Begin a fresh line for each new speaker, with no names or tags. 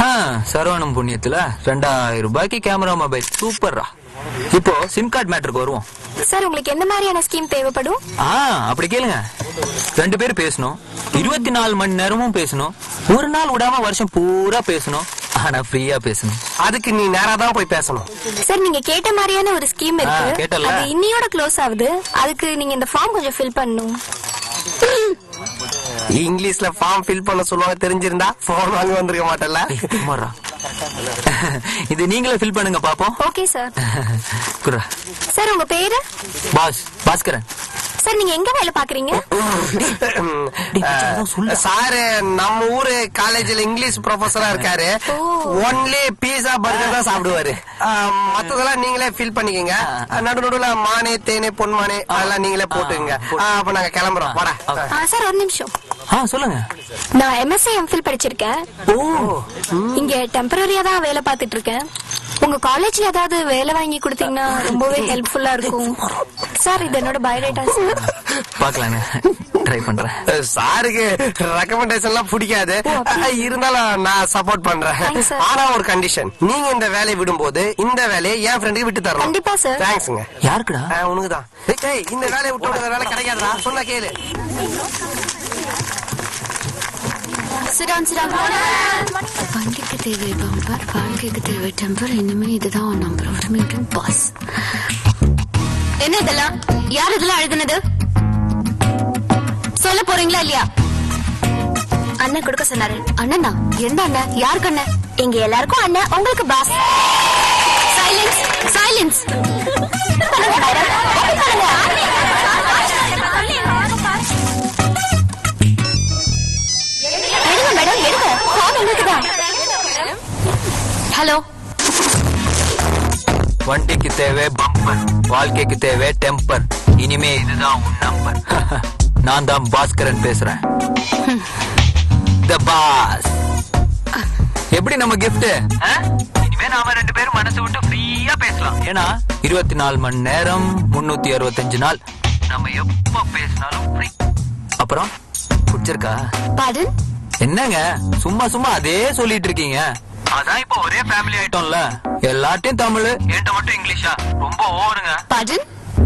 ஆ, சரவணம் புண்ணியத்துல ரெண்டாயிரம் ரூபாய்க்கு கேமரா மொபைல் சூப்பர்ரா. இப்போ சிம் கார்டு மேட்டருக்கு வருவோம்.
சார் உங்களுக்கு எந்த மாதிரியான ஸ்கீம் தேவைப்படும்?
ஆ அப்படி கேளுங்க. ரெண்டு பேரும் பேசணும். இருபத்தி நாலு மணி நேரமும் பேசணும். ஒரு நாள் விடாம வருஷம் பூரா பேசணும். ஆனா ஃப்ரீயா பேசணும்.
அதுக்கு நீ நேரா தான் போய் பேசணும்.
சார் நீங்க கேட்ட மாதிரியான ஒரு ஸ்கீம் இருக்கு.
கேட்டல்ல.
அது இன்னியோட க்ளோஸ் ஆகுது. அதுக்கு நீங்க இந்த ஃபார்ம் கொஞ்சம் ஃபில் பண்ணணும்.
இங்கிலீஷ்ல ஃபார்ம் ஃபில் பண்ண சொல்லுவாங்க தெரிஞ்சிருந்தா போன் வாங்கி வந்திருக்க
சும்மாடா. இது நீங்களே ஃபில் பண்ணுங்க பாப்போம்.
ஓகே சார்
குர்ரா.
சார் உங்க பேரு?
பாஸ் பாஸ்கரன்.
சார் நீங்க எங்க வேலை பாக்குறீங்க
சாரு நம்ம ஊரு காலேஜ்ல இங்கிலீஷ் ப்ரொஃபஸரா இருக்காரு. ஒன்லி பீஸா பர்கர் தான் சாப்பிடுவாரு. மத்ததெல்லாம் நீங்களே ஃபில் பண்ணிக்கங்க. நடு நடுவுல மானே தேனே பொன்மானே அதெல்லாம் நீங்களே போட்டுக்கங்க. அப்ப நாங்க கிளம்புறோம். வாடா.
சார் ஒரு நிமிஷம்.
சொல்லுங்க.
நான் எம்எஸ்சி எம்ஃபில் படிச்சிருக்கேன்.
ஓ.
இங்க டெம்பரரியா தான் வேலை பார்த்துட்டு இருக்கேன். உங்க காலேஜ்ல ஏதாவது வேலை வாங்கி கொடுத்தீங்கன்னா ரொம்பவே ஹெல்ப்ஃபுல்லா இருக்கும். சார் இது என்னோட பயோடேட்டா சார்
பாக்கலாங்க ட்ரை பண்றேன்.
சாருக்கு ரெக்கமெண்டேஷன் எல்லாம் பிடிக்காது. ஆஹ், இருந்தாலும் நான் சப்போர்ட் பண்றேன். ஆனா ஒரு கண்டிஷன் நீங்க இந்த வேலையை விடும்போது இந்த வேலையை என் ஃப்ரெண்டுக்கு விட்டு தரணும்.
கண்டிப்பா, sir.
தேங்க்ஸ்ங்க
யாருக்குடா?
உனக்குதான். இந்த வேலையை விட்டு வேலை கிடைக்காதுடா. சொன்னா கேளு.
சிடான் வண்டிக்கு தேவை பம்பர் வாழ்க்கைக்கு தேவை டெம்பர் இனிமே இதுதான் உன் நம்பர் ஒரு பாஸ் என்ன இதெல்லாம்? யார் இதெல்லாம்? எழுதுனது சொல்ல போறீங்களா இல்லையா
அண்ணன் கொடுக்க சொன்னாரு?
அண்ணனா? எந்த அண்ணன் யாருக்கு அண்ணன்
இங்க எல்லாருக்கும் அண்ணன் உங்களுக்கு பாஸ்
சைலன்ஸ் சைலன்ஸ் ஹலோ.
வண்டிக்கு தேவை பம்பர் வாழ்க்கைக்கு தேவை டெம்பர் இனிமே இதுதான் உன் நம்பர் நான் தான் பாஸ்கரன் பேசுறேன். த பாஸ் எப்படி நம்ம gift? இனிமே நாம ரெண்டு பேரும் மனசு விட்டு ஃப்ரீயா பேசலாம். ஏன்னா இருபத்தி நாலு மணி நேரம் முன்னூத்தி அறுபத்தஞ்சு நாள். நம்ம எப்ப பேசினாலும் அப்புறம் பிடிச்சிருக்கா?
பாடன்
என்னங்க? சும்மா சும்மா அதே சொல்லிட்டு இருக்கீங்க. அதான் இப்போ ஒரே ஃபேமிலி ஆயிட்டோம்ல. எல்லார்ட்டையும் தமிழ். என்கிட்ட மட்டும் இங்கிலீஷா? ரொம்ப ஓவருங்க.
பாடன்